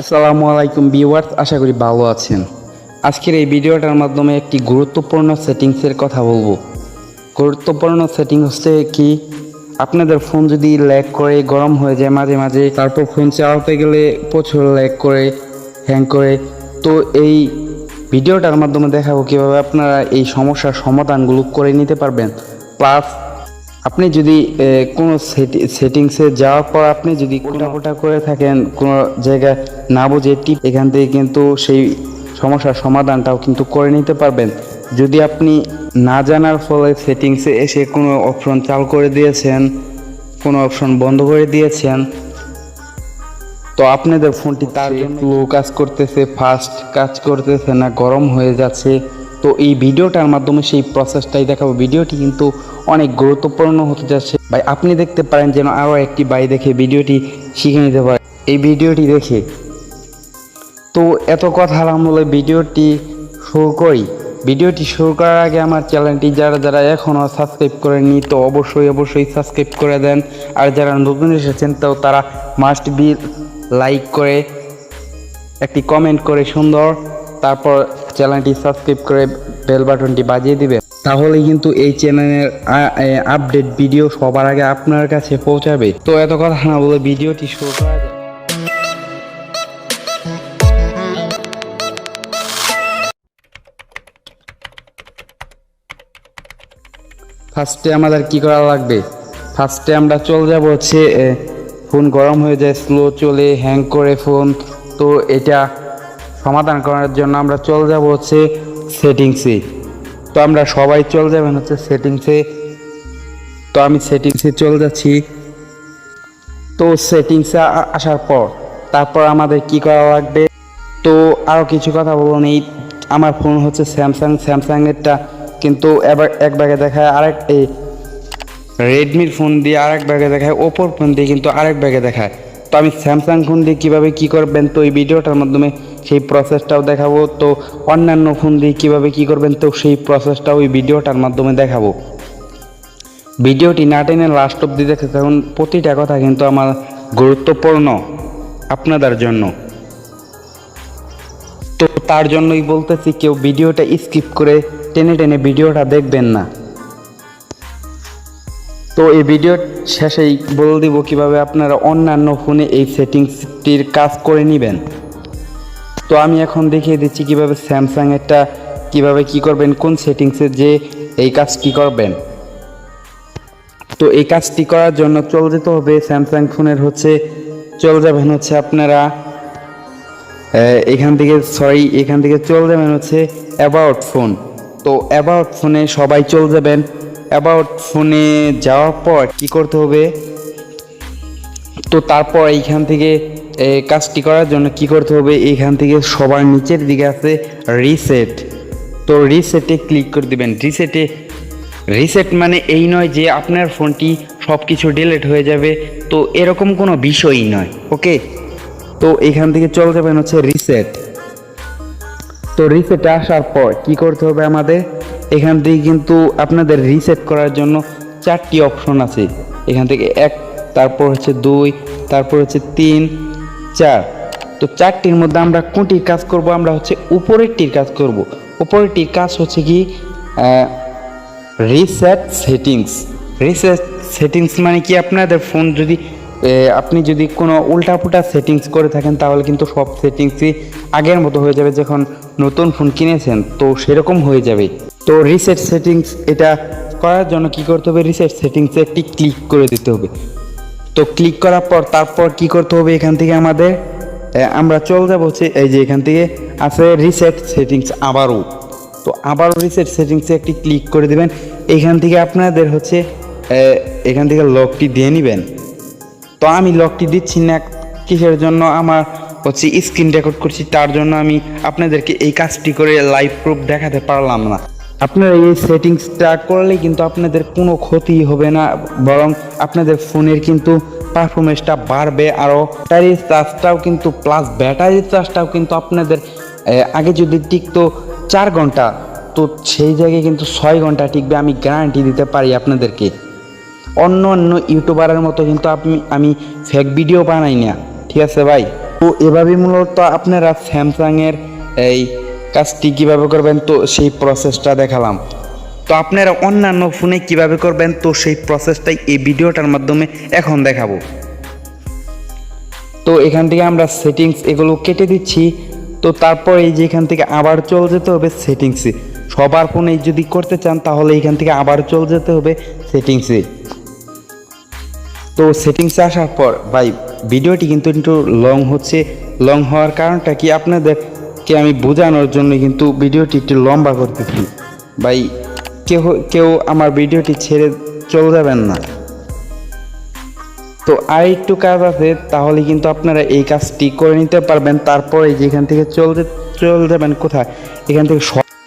আসসালামু আলাইকুম ভিউয়ার্স, আশা করি ভালো আছেন। আজকের এই ভিডিওটার মাধ্যমে একটি গুরুত্বপূর্ণ সেটিংসের কথা বলব। গুরুত্বপূর্ণ সেটিং হচ্ছে কি, আপনাদের ফোন যদি ল্যাগ করে, গরম হয়ে যায় মাঝে মাঝে, তারপর ফোন চালাতে গেলে প্রচুর ল্যাগ করে, হ্যাং করে, তো এই ভিডিওটার মাধ্যমে দেখাবো কীভাবে আপনারা এই সমস্যার সমাধানগুলো করে নিতে পারবেন। প্লাস আপনি যদি কোনো সেটিংসে যাওয়ার পর আপনি যদি কোটা করে থাকেন কোনো জায়গায় না বুঝে টিপ এখান থেকে কিন্তু সেই সমস্যার সমাধানটাও কিন্তু করে নিতে পারবেন। যদি আপনি না জানার ফলে সেটিংসে এসে কোনো অপশন চালু করে দিয়েছেন কোনো অপশন বন্ধ করে দিয়েছেন তো আপনাদের ফোনটি তার স্লো কাজ করতেছে ফাস্ট কাজ করতেছে না গরম হয়ে যাচ্ছে তো এই ভিডিওটার মাধ্যমে সেই প্রসেসটাই দেখাবো। ভিডিওটি কিন্তু অনেক গুরুত্বপূর্ণ হতে যাচ্ছে। ভাই, আপনি দেখতে পারেন যেন আরও একটি বাই দেখে ভিডিওটি শিখে নিতে পারে। এই ভিডিওটি দেখে। তো এত কথা বলে ভিডিওটি শুরু করি। ভিডিওটি শুরু করার আগে আমার চ্যানেলটি যারা যারা এখনও সাবস্ক্রাইব করেননি, তো অবশ্যই অবশ্যই সাবস্ক্রাইব করে দেন। আর যারা নতুন এসেছেন, তো তারা মাস্ট বি লাইক করে একটি কমেন্ট করে সুন্দর। তারপর চ্যানেলটি সাবস্ক্রাইব করে বেল বাটনটি বাজিয়ে দিবে তাহলে কিন্তু এই চ্যানেলের আপডেট ভিডিও সবার আগে আপনার কাছে পৌঁছাবে। তো এত কথা না বলে ভিডিওটি শুরু করা যাক। ফার্স্টে আমাদের কি করা লাগবে? ফার্স্টে আমরা চলে যাব হচ্ছে ফোন গরম হয়ে যায়, স্লো চলে হ্যাং করে ফোন তো এটা সমাধান করার জন্য আমরা চলে যাব হচ্ছে সেটিংসে। তো আমরা সবাই চলে যাবেন হচ্ছে সেটিংসে। তো আমি সেটিংসে চলে যাচ্ছি। তো সেটিংসে আসার পর তারপর আমাদের কি করা লাগবে? তো আরও কিছু কথা বলুন এই আমার ফোন হচ্ছে স্যামসাং। স্যামসাংয়েরটা কিন্তু এবার এক ব্যাগে দেখায় আরেক এই রেডমির ফোন দিয়ে আরেক ব্যাগে দেখায়, ওপোর ফোন দিয়ে কিন্তু আরেক ব্যাগে দেখায়। তো আমি স্যামসাং ফোন দিয়ে কীভাবে কী করবেন? তো এই ভিডিওটার মাধ্যমে সেই প্রসেসটাও দেখাবো। তো অন্যান্য ফোন দিয়ে কীভাবে কী করবেন, তো সেই প্রসেসটাও ওই ভিডিওটার মাধ্যমে দেখাবো। ভিডিওটি না টেনে লাস্ট অব্দি দেখে থাকুন। প্রতিটা কথা কিন্তু আমার গুরুত্বপূর্ণ আপনাদের জন্য। তো তার জন্যই বলতেছি, কেউ ভিডিওটা স্কিপ করে টেনে টেনে ভিডিওটা দেখবেন না। তো এই ভিডিওর শেষেই বলে দিব কীভাবে আপনারা অন্যান্য ফোনে এই সেটিংসটির কাজ করে নেবেন। তো আমি এখন দেখিয়ে দিচ্ছি কীভাবে স্যামসাং এরটা কীভাবে কি করবেন, কোন সেটিংসে যে এই কাজটি করবেন। তো এই কাজটি করার জন্য চলে যেতে হবে স্যামসাং ফোনের হচ্ছে, চলে যাবেন হচ্ছে আপনারা এখান থেকে সরি এখান থেকে চলে যাবেন হচ্ছে অ্যাবাউট ফোন তো অ্যাবাউট ফোনে সবাই চলে যাবেন। অ্যাবাউট ফোনে যাওয়ার পর কি করতে হবে? তো তারপর এইখান থেকে কাজটি করার জন্য কি করতে হবে? এখান থেকে সবার নিচের দিকে আছে রিসেট তো রিসেটে ক্লিক করে দিবেন। রিসেটে রিসেট মানে এই নয় যে আপনার ফোনটি সব কিছু ডিলিট হয়ে যাবে। তো এরকম কোনো বিষয়ই নয় ওকে তো এখান থেকে চলে যাবেন হচ্ছে রিসেট তো রিসেটে আসার পর কি করতে হবে আমাদের? এখান থেকে কিন্তু আপনাদের রিসেট করার জন্য চারটি অপশন আছে। এখান থেকে এক, তারপর হচ্ছে দুই, তারপর হচ্ছে তিন চার তো চারটির মধ্যে আমরা কোনটির কাজ করব? আমরা হচ্ছে উপরেরটির কাজ করব। উপরেরটির কাজ হচ্ছে কি? রিসেট সেটিংস রিসেট সেটিংস মানে কি? আপনাদের ফোন যদি আপনি যদি কোনো উল্টাপুল্টা সেটিংস করে থাকেন, তাহলে কিন্তু সব সেটিংসই আগের মতো হয়ে যাবে যখন নতুন ফোন কিনেছেন। তো সেরকম হয়ে যাবে। তো রিসেট সেটিংস এটা করার জন্য কি করতে হবে? রিসেট সেটিংসে একটি ক্লিক করে দিতে হবে। তো ক্লিক করার পর তারপর কি করতে হবে এখান থেকে আমাদের? আমরা চলে যাব হচ্ছে এই যে এখান থেকে আছে রিসেট সেটিংস আবারও। তো আবারও রিসেট সেটিংসে একটি ক্লিক করে দেবেন। এখান থেকে আপনাদের হচ্ছে এখান থেকে লকটি দিয়ে নেবেন। তো আমি লকটি দিচ্ছি না কিসের জন্য? আমার হচ্ছে স্ক্রিন রেকর্ড করছি, তার জন্য আমি আপনাদেরকে এই কাজটি করে লাইভ প্রুফ দেখাতে পারলাম না। আপনারা এই সেটিংসটা করলে কিন্তু আপনাদের কোনো ক্ষতি হবে না, বরং আপনাদের ফোনের কিন্তু পারফরমেন্সটা বাড়বে আরও। ব্যাটারির চার্জটাও কিন্তু প্লাস ব্যাটারির চার্জটাও কিন্তু আপনাদের আগে যদি টিকতো চার ঘণ্টা, তো সেই জায়গায় কিন্তু ছয় ঘণ্টা টিকবে, আমি গ্যারান্টি দিতে পারি আপনাদেরকে। অন্য অন্য ইউটিউবারের মতো কিন্তু আপনি আমি ফেক ভিডিও বানাই না, ঠিক আছে ভাই? তো এভাবে মূলত আপনারা স্যামসাংয়ের এই কাজটি কীভাবে করবেন তো সেই প্রসেসটা দেখালাম। তো আপনারা অন্যান্য ফোনে কীভাবে করবেন তো সেই প্রসেসটাই এই ভিডিওটার মাধ্যমে এখন দেখাবো। তো এখান থেকে আমরা সেটিংস এগুলো কেটে দিচ্ছি। তো তারপর এই যে এখান থেকে আবার চলে যেতে হবে সেটিংসে সবার ফোনে যদি করতে চান তাহলে এখান থেকে আবার চলে যেতে হবে সেটিংসে তো সেটিংসে আসার পর ভাই, ভিডিওটি কিন্তু একটু লং হচ্ছে। লং হওয়ার কারণটা কি? আপনাদেরকে আমি বোঝানোর জন্য কিন্তু ভিডিওটি একটু লম্বা করতেছি। ভাই কেউ কেউ আমার ভিডিওটি ছেড়ে চলে যাবেন না। তো আর একটু কাজ আছে, তাহলে কিন্তু আপনারা এই কাজটি করে নিতে পারবেন। তারপরে যেখান থেকে চলতে, চলে যাবেন কোথায়? এখান থেকে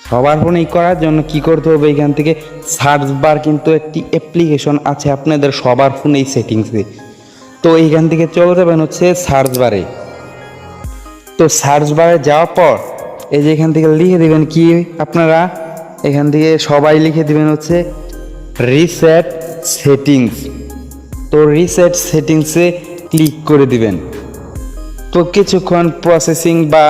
সবার ফোনেই করার জন্য কি করতে হবে? এখান থেকে সার্চ বার কিন্তু একটি অ্যাপ্লিকেশন আছে আপনাদের সবার ফোনেই সেটিংসে তো এইখান থেকে চলে যাবেন হচ্ছে সার্চ বারে তো সার্চ বারে যাওয়ার পর, এই যে এখান থেকে লিখে দিবেন কি আপনারা, এখান থেকে সবাই লিখে দিবেন হচ্ছে রিসেট সেটিংস তো রিসেট সেটিংসে ক্লিক করে দিবেন। তো কিছুক্ষণ প্রসেসিং বা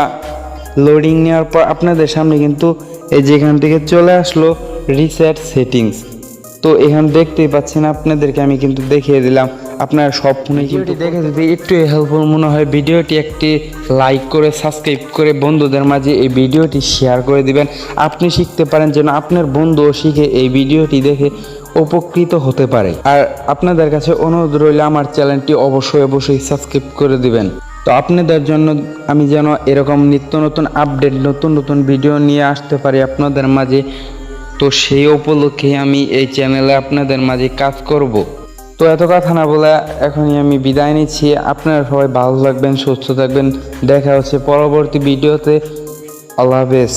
লোডিং নেওয়ার পর আপনাদের সামনে কিন্তু এই যেখান থেকে চলে আসলো রিসেট সেটিংস তো এখান দেখতেই পাচ্ছেন, আপনাদেরকে আমি কিন্তু দেখিয়ে দিলাম আপনারা সব ফোনে কিন্তু দেখে যদি একটু হেল্পফুল মনে হয় ভিডিওটি একটি লাইক করে সাবস্ক্রাইব করে বন্ধুদের মাঝে এই ভিডিওটি শেয়ার করে দিবেন। আপনি শিখতে পারেন যেন আপনার বন্ধুও শিখে এই ভিডিওটি দেখে উপকৃত হতে পারে। আর আপনাদের কাছে অনুরোধ রইলে, আমার চ্যানেলটি অবশ্যই অবশ্যই সাবস্ক্রাইব করে দিবেন। তো আপনাদের জন্য আমি যেন এরকম নিত্য নতুন আপডেট নতুন নতুন ভিডিও নিয়ে আসতে পারি আপনাদের মাঝে, তো সেই উপলক্ষে আমি এই চ্যানেলে আপনাদের মাঝে কাজ করব। তো এত কথা না বলে এখনই আমি বিদায় নিচ্ছি। আপনারা সবাই ভালো থাকবেন, সুস্থ থাকবেন। দেখা হচ্ছে পরবর্তী ভিডিওতে। আল্লাহ হাফেজ।